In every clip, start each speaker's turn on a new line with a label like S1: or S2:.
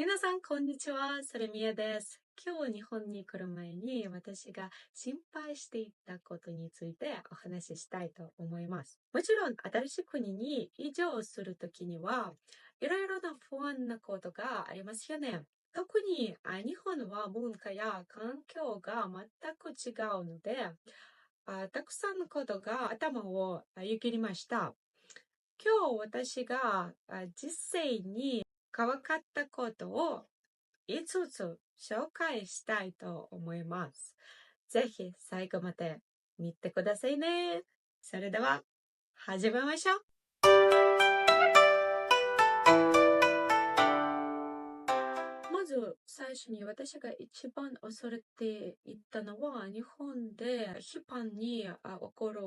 S1: 皆さん、こんにちは。それみえです。今日日本に来る前に私が心配していたことについてお話ししたいと思います。もちろん、新しい国に移住するときには、いろいろな不安なことがありますよね。特に日本は文化や環境が全く違うので、たくさんのことが頭をよぎりました。今日私が実際に変わったことを5つ紹介したいと思います。ぜひ最後まで見てくださいね。それでは始めましょう。まず最初に私が一番恐れていたのは日本で頻繁に起こる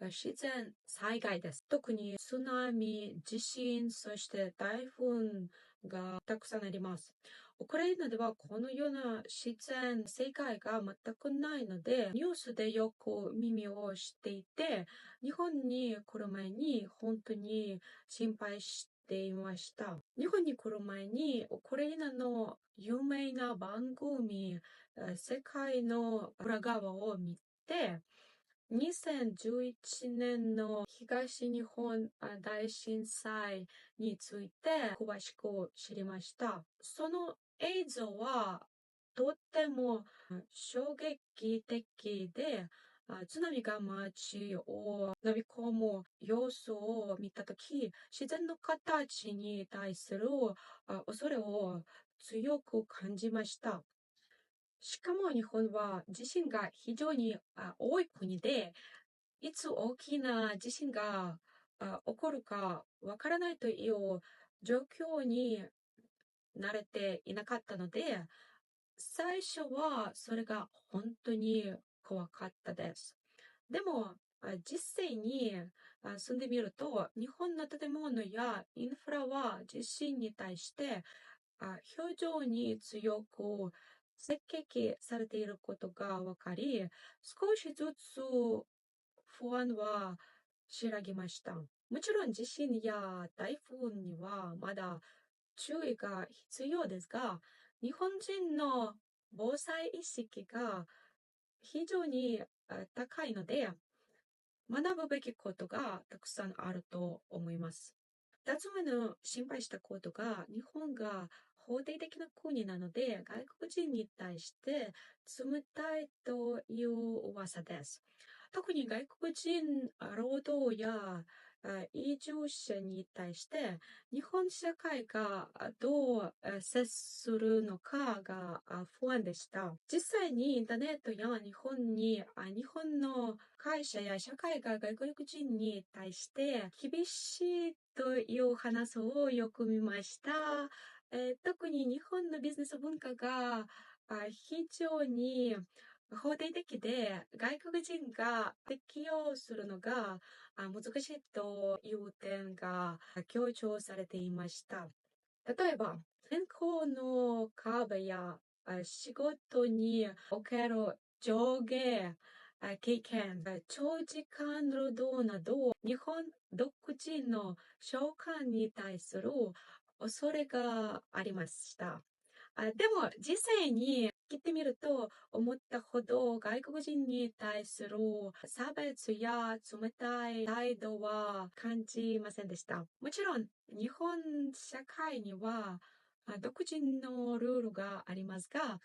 S1: 自然災害です。特に津波、地震、そして台風がたくさんあります。ウクライナではこのような自然世界が全くないので、ニュースでよく耳をしていて、日本に来る前に本当に心配していました。日本に来る前に、ウクライナの有名な番組、世界の裏側を見て、2011年の東日本大震災について詳しく知りました。その映像はとっても衝撃的で、津波が街を飲み込む様子を見たとき、自然の形に対する恐れを強く感じました。しかも日本は地震が非常に多い国で、いつ大きな地震が起こるかわからないという状況に慣れていなかったので、最初はそれが本当に怖かったです。でも、実際に住んでみると、日本の建物やインフラは地震に対して表情に強く設計されていることが分かり、少しずつ不安は知らぎました。もちろん地震や台風にはまだ注意が必要ですが、日本人の防災意識が非常に高いので、学ぶべきことがたくさんあると思います。二つ目の心配したことが、日本が法定的な国なので、外国人に対して冷たいという噂です。特に外国人労働や移住者に対して日本社会がどう接するのかが不安でした。実際にインターネットや日本に、日本の会社や社会が外国人に対して厳しいという話をよく見ました。特に日本のビジネス文化が非常に法定的で外国人が適用するのが難しいという点が強調されていました。例えば、健康の壁や仕事における上下経験、長時間労働など、日本独自の召喚に対する恐れがありました。でも、実際に聞いてみると、思ったほど外国人に対する差別や冷たい態度は感じませんでした。もちろん、日本社会には独自のルールがありますが、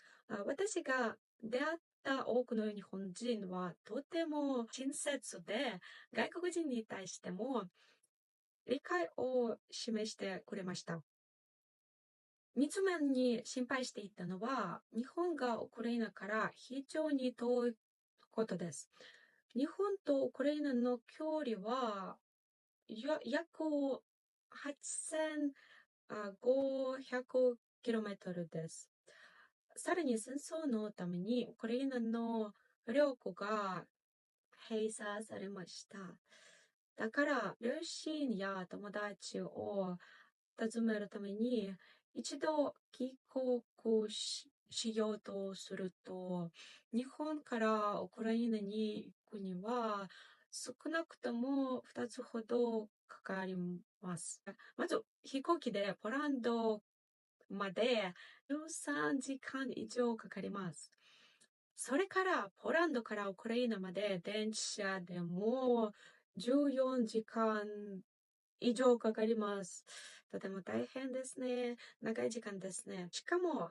S1: 私が出会った多くの日本人はとても親切で、外国人に対しても理解を示してくれました。三つ目に心配していたのは、日本がウクライナから非常に遠いことです。日本とウクライナの距離は、約8500キロメートルです。さらに戦争のためにウクライナの領土が閉鎖されました。だから、両親や友達を訪ねるために、一度帰国しようとすると、日本からウクライナに行くには、少なくとも2つほどかかります。まず、飛行機でポランドまで13時間以上かかります。それからポランドからウクライナまで電車でも14時間以上かかります。とても大変ですね。長い時間ですね。しかも、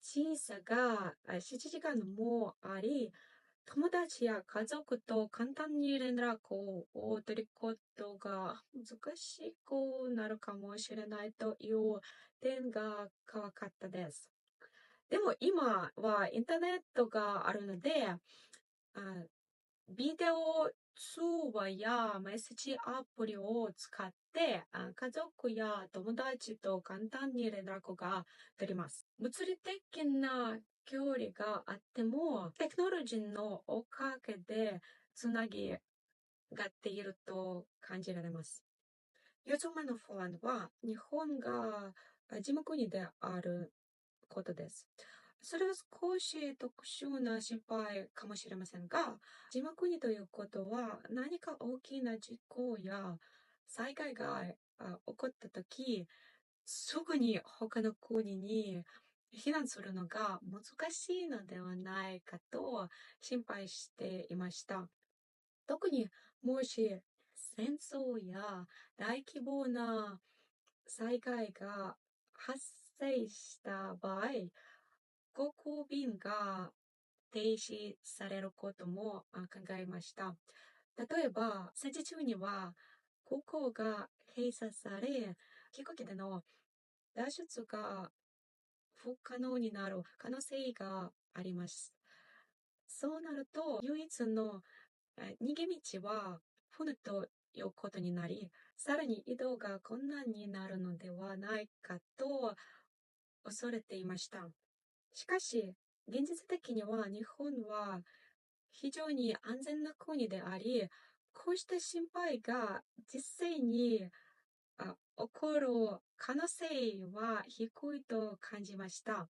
S1: 時差が7時間もあり、友達や家族と簡単に連絡を取ることが難しくなるかもしれないという点が怖かったです。でも今はインターネットがあるので、ビデオ通話やメッセージアプリを使って、家族や友達と簡単に連絡が取ります。物理的な距離があっても、テクノロジーのおかげでつなぎがっていると感じられます。4つ目の不安は、日本が地元国であることです。それは少し特殊な心配かもしれませんが、地元国ということは何か大きな事故や災害が起こったとき、すぐに他の国に避難するのが難しいのではないかと心配していました。特にもし戦争や大規模な災害が発生した場合、航空便が停止されることも考えました。例えば、戦時中には空港が閉鎖され、飛行機での脱出が不可能になる可能性があります。そうなると、唯一の逃げ道は船ということになり、さらに移動が困難になるのではないかと恐れていました。しかし、現実的には日本は非常に安全な国であり、こうした心配が実際に起こる可能性は低いと感じました。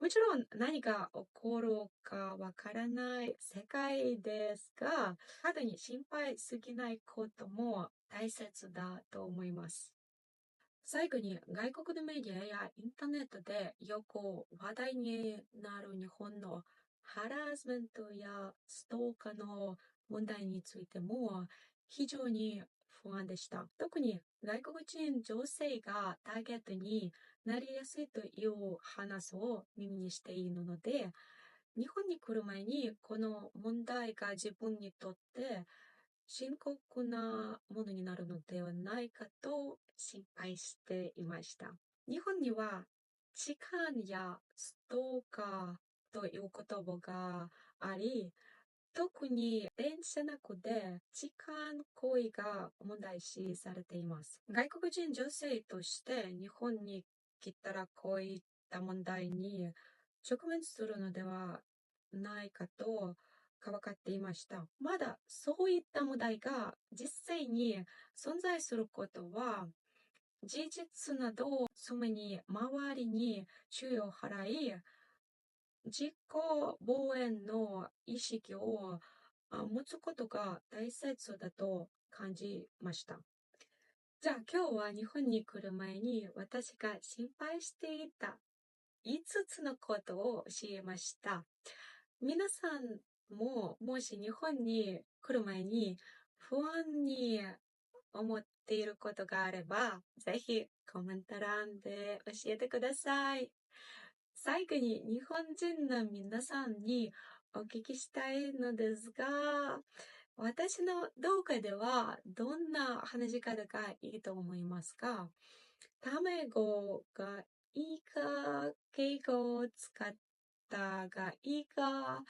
S1: もちろん何が起こるかわからない世界ですが、過度に心配すぎないことも大切だと思います。最後に外国のメディアやインターネットでよく話題になる日本のハラスメントやストーカーの問題についても非常に不安でした。特に外国人女性がターゲットになりやすいという話を耳にしているので、日本に来る前にこの問題が自分にとって深刻なものになるのではないかと心配していました。日本には痴漢やストーカーという言葉があり、特に電車内で痴漢行為が問題視されています。外国人女性として日本に来たらこういった問題に直面するのではないかと分かっていました。まだそういった問題が実際に存在することは事実などすぐに周りに注意を払い自己防衛の意識を持つことが大切だと感じました。じゃあ今日は日本に来る前に私が心配していた5つのことを教えました。皆さんももし日本に来る前に不安に思っていることがあれば、ぜひコメント欄で教えてください。最後に日本人の皆さんにお聞きしたいのですが、私の動画ではどんな話し方がいいと思いますか？卵がいいか、敬語を使ったがいいか、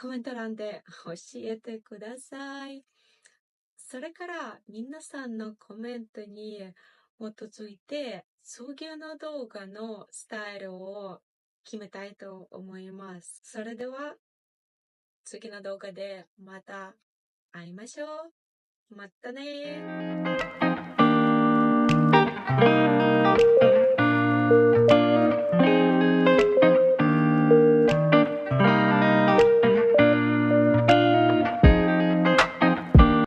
S1: コメント欄で 教えてください。それから皆さんのコメントに基づいて、次の動画のスタイルを決めたいと思います。それでは、次の動画でまた会いましょう。またね